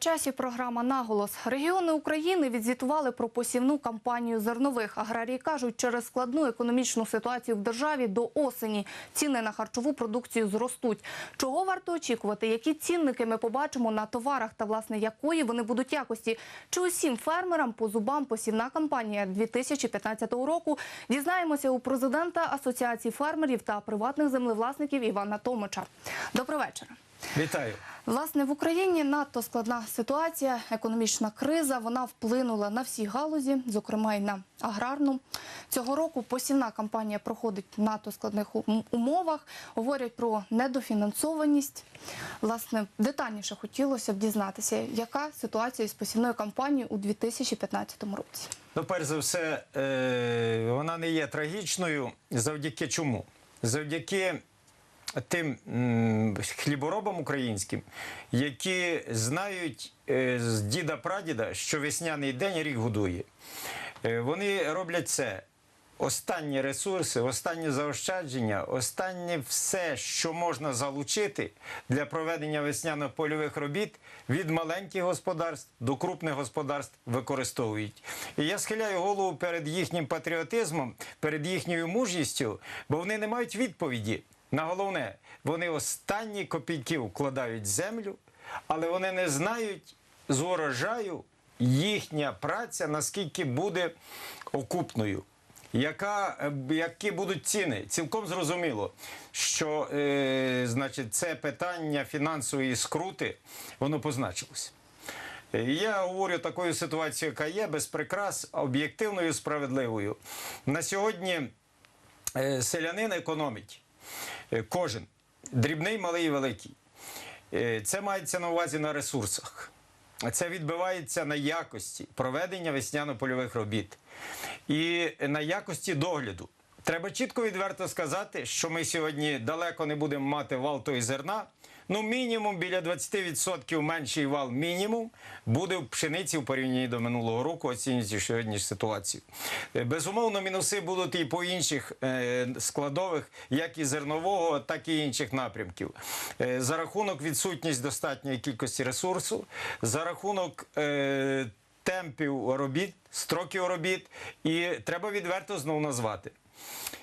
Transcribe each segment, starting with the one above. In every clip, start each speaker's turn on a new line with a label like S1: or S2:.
S1: часі програма наголос. Регіони України відзвітували про посівну кампанію зернових. Аграрії кажуть, через складну економічну ситуацію в державі до осені ціни на харчову продукцію зростуть. Чого варто очікувати? Які цінники ми побачимо на товарах та власне якої вони будуть якості? Чи усім фермерам по зубам посівна кампанія 2015 року? Дізнаємося у президента Асоціації фермерів та приватних землевласників Івана Томича. Добрий вечір.
S2: Вітаю.
S1: Власне, в Україні надто складна ситуація, економічна криза. Вона вплинула на всі галузі, зокрема й на аграрну. Цього року посівна кампанія проходить в надто складних умовах. Говорять про недофінансованість. Власне, детальніше хотілося б дізнатися, яка ситуація з посівною кампанією у 2015 році.
S2: Ну, перш за все, е, вона не є трагічною. Завдяки чому? Завдяки тим хліборобам українським, які знають е, з діда-прадіда, що весняний день рік годує. Е, Вони роблять це. Останні ресурси, останні заощадження, останнє все, що можна залучити для проведення весняно-польових робіт від маленьких господарств до крупних господарств використовують. І я схиляю голову перед їхнім патріотизмом, перед їхньою мужністю, бо вони не мають відповіді на головне. Вони останні копійки вкладають землю, але вони не знають з урожаю їхня праця наскільки буде окупною. Яка, е, які будуть ціни? Цілком зрозуміло, що е, значить, це питання фінансової скрути, воно позначилось. Е, Я говорю такою ситуацією, яка є, без прикрас, об'єктивною, справедливою. На сьогодні е, селянин економить кожен, дрібний, малий і великий. Е, Це мається на увазі на ресурсах. Це відбивається на якості проведення весняно-польових робіт і на якості догляду. Треба чітко відверто сказати, що ми сьогодні далеко не будемо мати вал і зерна. Ну, мінімум біля 20% менший вал мінімум буде в пшениці в порівнянні до минулого року, оцінюючи сьогодні ситуацію. Е, Безумовно, мінуси будуть і по інших е, складових, як і зернового, так і інших напрямків. Е, За рахунок відсутність достатньої кількості ресурсу, за рахунок темпів робіт, строків робіт, і треба відверто знову назвати.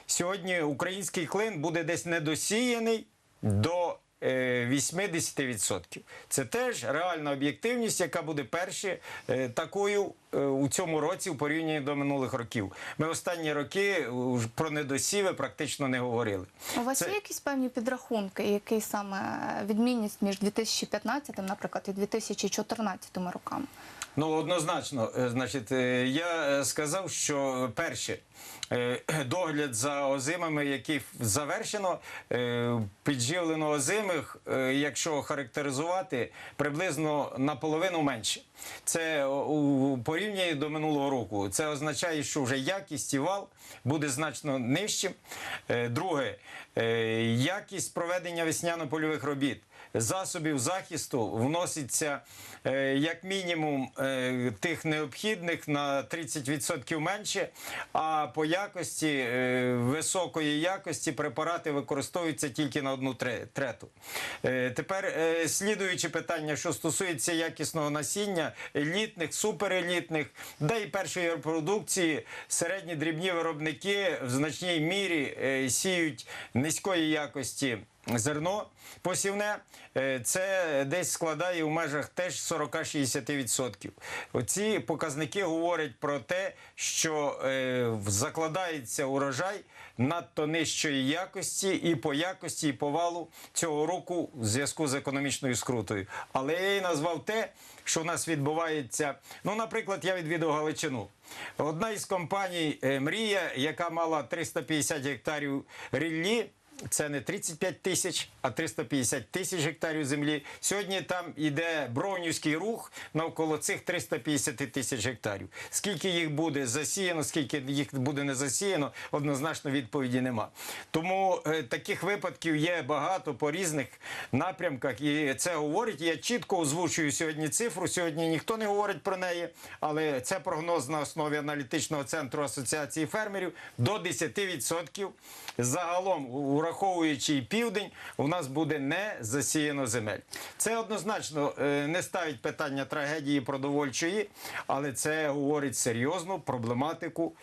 S2: Сьогодні український клин буде десь недосіяний до 80%. Це теж реальна об'єктивність, яка буде перше е, такою е, у цьому році в порівнянні до минулих років. Ми останні роки е, про недосіви практично не говорили.
S1: У вас
S2: Це-
S1: є якісь певні підрахунки, який саме відмінність між 2015, наприклад, і 2014 роками?
S2: Ну, однозначно, е, значить, е, я е, сказав, що перше. Догляд за озимами, який завершено, підживлено озимих, якщо характеризувати, приблизно наполовину менше. Це у порівнянні до минулого року. Це означає, що вже якість і вал буде значно нижчим. Друге, якість проведення весняно-польових робіт. Засобів захисту вноситься е, як мінімум е, тих необхідних на 30% менше, а по якості е, високої якості препарати використовуються тільки на одну трету. Тепер слідуюче питання, що стосується якісного насіння, елітних, суперелітних, де і першої репродукції, середні дрібні виробники в значній мірі сіють низької якості. Зерно посівне е, це десь складає в межах теж 40-60%. Оці показники говорять про те, що е, закладається урожай надто нижчої якості і по якості, і по валу цього року в зв'язку з економічною скрутою. Але я і назвав те, що в нас відбувається. Ну, наприклад, я відвідав Галичину. Одна із компаній е, Мрія, яка мала 350 гектарів ріллі. Це не 35 тисяч, а 350 тисяч гектарів землі. Сьогодні там йде бронівський рух навколо цих 350 тисяч гектарів. Скільки їх буде засіяно, скільки їх буде не засіяно, однозначно відповіді нема. Тому е, таких випадків є багато по різних напрямках, і це говорить. Я чітко озвучую сьогодні цифру. Сьогодні ніхто не говорить про неї, але це прогноз на основі аналітичного центру асоціації фермерів до 10% загалом урожай враховуючи і південь, у нас буде не засіяно земель. Це однозначно е, не ставить питання трагедії продовольчої, але це говорить серйозну проблематику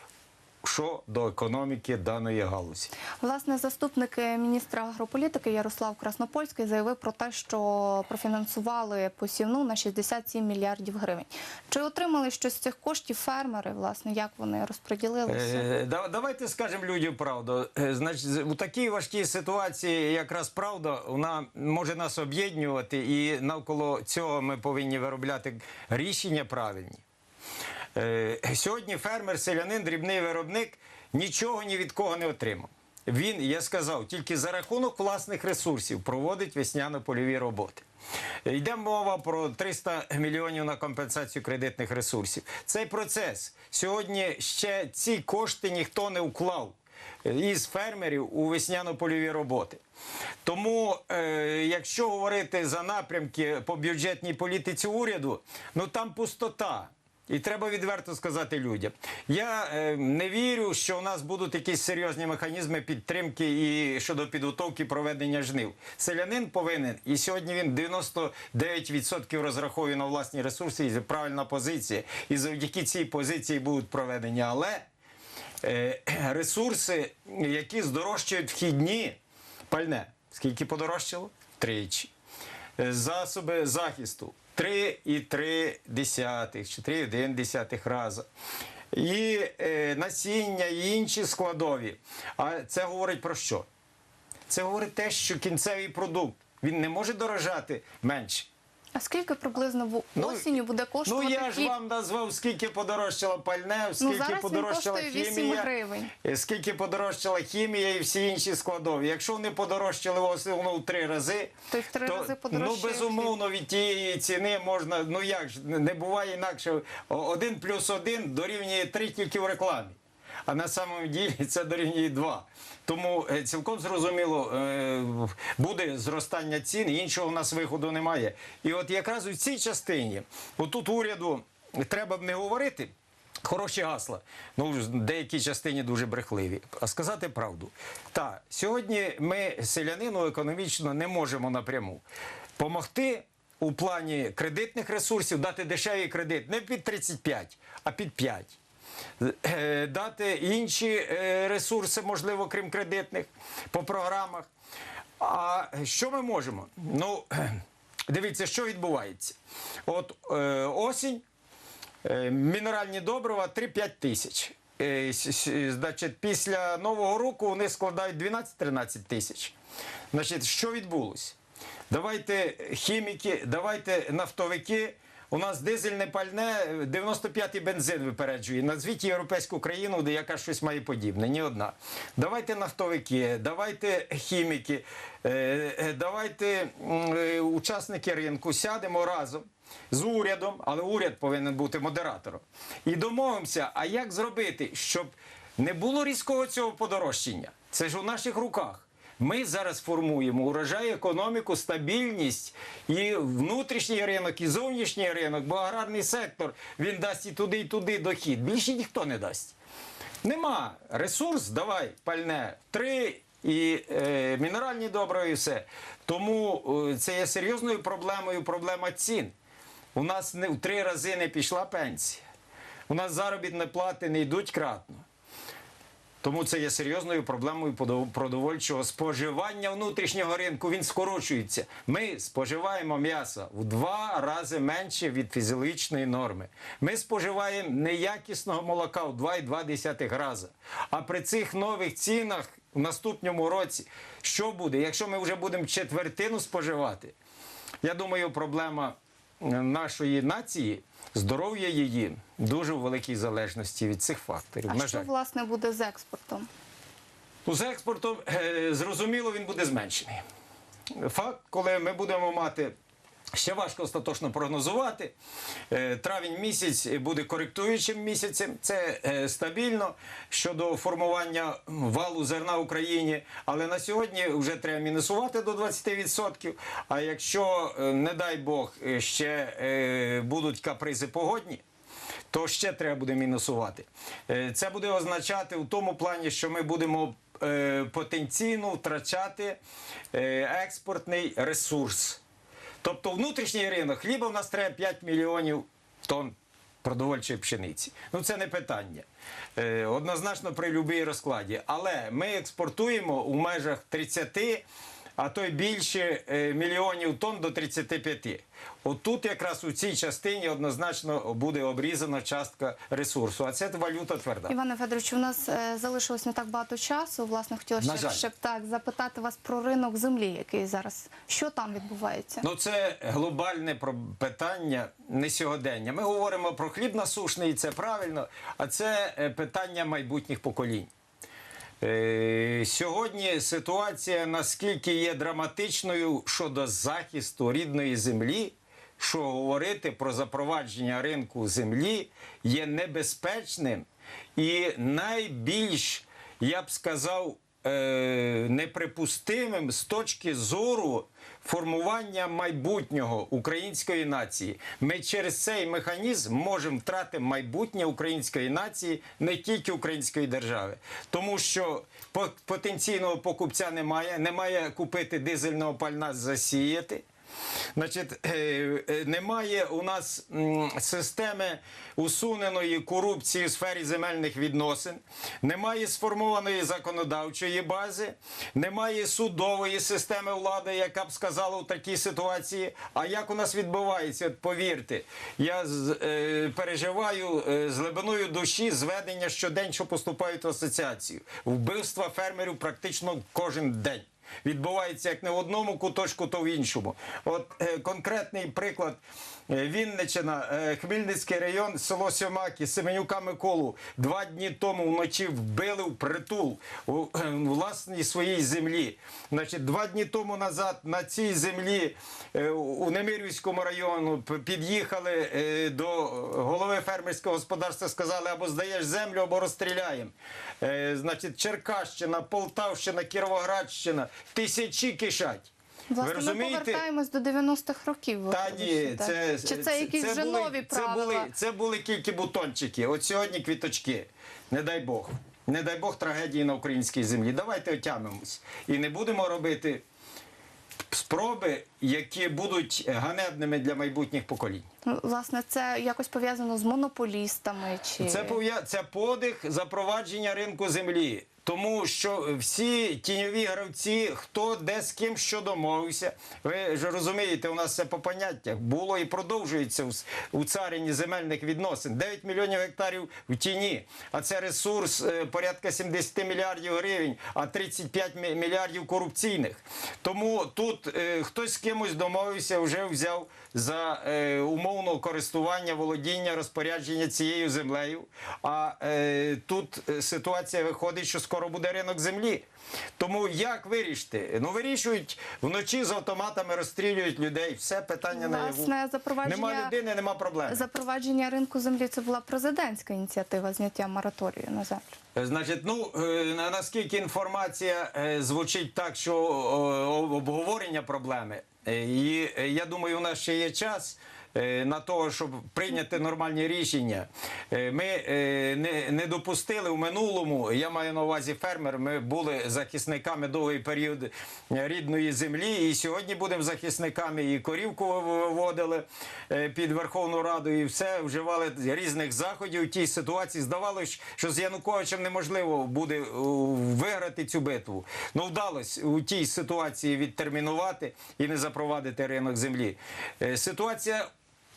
S2: щодо економіки даної галузі.
S1: Власне, заступник міністра агрополітики Ярослав Краснопольський заявив про те, що профінансували посівну на 67 мільярдів гривень. Чи отримали щось з цих коштів фермери? Власне, як вони розподілилися?
S2: Е, Давайте скажемо людям правду. Е, Значить, у такій важкій ситуації якраз правда вона може нас об'єднувати, і навколо цього ми повинні виробляти рішення правильні. Е, Сьогодні фермер, селянин, дрібний виробник нічого ні від кого не отримав. Він, я сказав, тільки за рахунок власних ресурсів проводить весняно-польові роботи. Йде мова про 300 мільйонів на компенсацію кредитних ресурсів. Цей процес сьогодні ще ці кошти ніхто не вклав е, із фермерів у весняно-польові роботи. Тому, е, якщо говорити за напрямки по бюджетній політиці уряду, ну там пустота. І треба відверто сказати людям. Я е, не вірю, що у нас будуть якісь серйозні механізми підтримки і щодо підготовки проведення жнив. Селянин повинен, і сьогодні він 99% розраховує на власні ресурси, і правильна позиція. І завдяки цій позиції будуть проведені. Але е, ресурси, які здорожчують вхідні, пальне, скільки подорожчало? Тричі. Е, Засоби захисту 3,3 чи 3,1 рази. І е, насіння, і інші складові. А це говорить про що? Це говорить те, що кінцевий продукт він не може дорожати менше.
S1: А скільки приблизно в
S2: Ну,
S1: осінню буде
S2: Ну я ж
S1: хліб?
S2: вам назвав, скільки подорожчало пальне, скільки
S1: Ну, зараз він
S2: подорожчала
S1: коштує 8
S2: хімія,
S1: гривень.
S2: е, скільки подорожчала хімія і всі інші складові. Якщо вони подорожчали в основному в три рази,
S1: То в три рази
S2: ну безумовно від тієї ціни можна. Ну як ж не буває інакше. Один плюс один дорівнює три тільки в рекламі. А на самому ділі це дорівнює два. Тому е, цілком зрозуміло е, буде зростання цін, іншого в нас виходу немає. І от якраз у цій частині, отут уряду треба б не говорити. Хороші гасла, ну в деякій частині дуже брехливі. А сказати правду. Так, сьогодні ми селянину економічно не можемо напряму помогти у плані кредитних ресурсів, дати дешевий кредит не під 35, а під 5. Е, Дати інші е, ресурси, можливо, крім кредитних, по програмах. А що ми можемо? Ну, дивіться, що відбувається. От е, осінь. Мінеральні добрива 3-5 тисяч. Значить, після Нового року вони складають 12-13 тисяч. Значить, що відбулося? Давайте хіміки, давайте нафтовики. У нас дизельне пальне, 95-й бензин випереджує. Назвіть європейську країну, де яка щось має подібне. Ні одна. Давайте нафтовики, давайте хіміки, е, е, давайте е, учасники ринку сядемо разом з урядом, але уряд повинен бути модератором. І домовимося, а як зробити, щоб не було різкого цього подорожчання? Це ж у наших руках. Ми зараз формуємо урожай, економіку, стабільність і внутрішній ринок, і зовнішній ринок, бо аграрний сектор він дасть і туди, і туди дохід. Більше ніхто не дасть. Нема ресурс, давай пальне три і е, мінеральні добрива, і все. Тому е, це є серйозною проблемою проблема цін. У нас не в три рази не пішла пенсія. У нас заробітні плати не йдуть кратно. Тому це є серйозною проблемою продовольчого споживання внутрішнього ринку. Він скорочується. Ми споживаємо м'ясо в два рази менше від фізіологічної норми. Ми споживаємо неякісного молока в 2,2 рази. А при цих нових цінах в наступному році що буде, якщо ми вже будемо четвертину споживати? Я думаю, проблема е, нашої нації, здоров'я її дуже в великій залежності від цих факторів.
S1: А
S2: На
S1: що
S2: жаль.
S1: власне буде з експортом?
S2: Ну, з експортом, е, зрозуміло, він буде зменшений. Факт, коли ми будемо мати. Ще важко остаточно прогнозувати. Е, Травень місяць буде коректуючим місяцем. Це е, стабільно щодо формування валу зерна в Україні. Але на сьогодні вже треба мінусувати до 20%. А якщо, е, не дай Бог, ще будуть капризи погодні, то ще треба буде мінусувати. Це буде означати в тому плані, що ми будемо потенційно втрачати експортний ресурс. Тобто внутрішній ринок хліба в нас треба 5 мільйонів тонн продовольчої пшениці. Ну це не питання. Е, однозначно при будь-якій розкладі. Але ми експортуємо у межах 30, а то й більше е, мільйонів тонн до 35. Отут якраз у цій частині однозначно буде обрізана частка ресурсу. А це валюта тверда.
S1: Іване Федоровичу, у нас е, залишилось не так багато часу. Власне, хотілося ще, ще так запитати вас про ринок землі, який зараз. Що там відбувається?
S2: Ну, це глобальне питання не сьогодення. Ми говоримо про хліб насушний, і це правильно, а це е, питання майбутніх поколінь. Е, Сьогодні ситуація наскільки є драматичною щодо захисту рідної землі, що говорити про запровадження ринку землі є небезпечним. І найбільш, я б сказав, е, неприпустимим з точки зору формування майбутнього української нації. Ми через цей механізм можемо втрати майбутнє української нації, не тільки української держави, тому що по- потенційного покупця немає, немає купити дизельного пальна засіяти. Значить, е, е, немає у нас системи усуненої корупції у сфері земельних відносин, немає сформованої законодавчої бази, немає судової системи влади, яка б сказала у такій ситуації. А як у нас відбувається? Повірте, я е, переживаю з глибиною душі зведення щодень, що поступають в асоціацію. Вбивства фермерів практично кожен день відбувається як не в одному куточку, то в іншому. От е, конкретний приклад. Е, Вінничина, е, Хмельницький район, село Сьомаки, Семенюка Миколу два дні тому вночі вбили в притул у е, власній своїй землі. Значить, два дні тому назад на цій землі у Немирівському району під'їхали до голови фермерського господарства, сказали або здаєш землю, або розстріляємо. Значить, Черкащина, Полтавщина, Кіровоградщина, тисячі кишать.
S1: Власне,
S2: Ви
S1: ми повертаємось до 90-х років.
S2: Та ні, це,
S1: Чи це, якісь вже
S2: були,
S1: нові
S2: це
S1: правила?
S2: були, це були тільки бутончики. От сьогодні квіточки. Не дай Бог. Не дай Бог трагедії на українській землі. Давайте отямимось. І не будемо робити спроби, які будуть ганебними для майбутніх поколінь.
S1: Ну, Власне, це якось пов'язано з монополістами чи
S2: Це пов'я... це подих запровадження ринку землі. Тому що всі тіньові гравці, хто де з ким що домовився, ви ж розумієте, у нас це по поняттях було і продовжується у, царині земельних відносин. 9 мільйонів гектарів в тіні, а це ресурс е, порядка 70 мільярдів гривень, а 35 мі- мільярдів корупційних. Тому тут е, хтось з кимось домовився, вже взяв за е, умовного користування, володіння, розпорядження цією землею. А е, тут е, ситуація виходить, що скоро буде ринок землі. Тому як вирішити? Ну вирішують вночі з автоматами, розстрілюють людей. Все питання на
S1: власне запровадження
S2: Нема людини, нема проблем.
S1: запровадження ринку землі. Це була президентська ініціатива зняття мораторію на землю.
S2: Значить, ну е, наскільки інформація е, звучить так, що обговорення проблеми, і я думаю, у нас ще є час. Е, На того, щоб прийняти нормальні рішення, Е, ми е, не, допустили в минулому. Я маю на увазі фермер. Ми були захисниками довгий період рідної землі, і сьогодні будемо захисниками. І корівку виводили під Верховну Раду, і все вживали різних заходів у тій ситуації. Здавалося, що з Януковичем неможливо буде виграти цю битву. Ну вдалося у тій ситуації відтермінувати і не запровадити ринок землі. Ситуація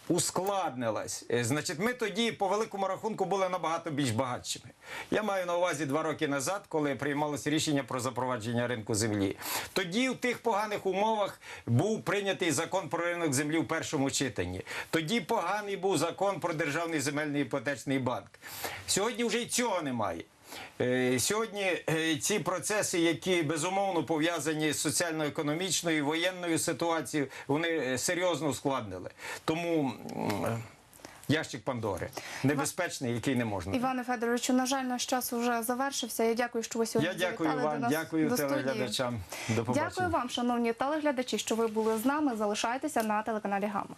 S2: ускладнилась. Е, Значить, ми тоді по великому рахунку були набагато більш багатшими. Я маю на увазі два роки назад, коли приймалося рішення про запровадження ринку землі. Тоді в тих поганих умовах був прийнятий закон про ринок землі в першому читанні. Тоді поганий був закон про державний земельний іпотечний банк. Сьогодні вже й цього немає. Е, Сьогодні е, ці процеси, які безумовно пов'язані з соціально-економічною і воєнною ситуацією, вони е, серйозно ускладнили. Тому ящик Пандори небезпечний, який не можна.
S1: Іване Федоровичу, на жаль, наш час вже завершився. Я дякую, що ви сьогодні
S2: Я дякую
S1: до
S2: вам,
S1: нас
S2: дякую
S1: до
S2: телеглядачам. До побачення.
S1: Дякую вам, шановні телеглядачі, що ви були з нами. Залишайтеся на телеканалі Гамма.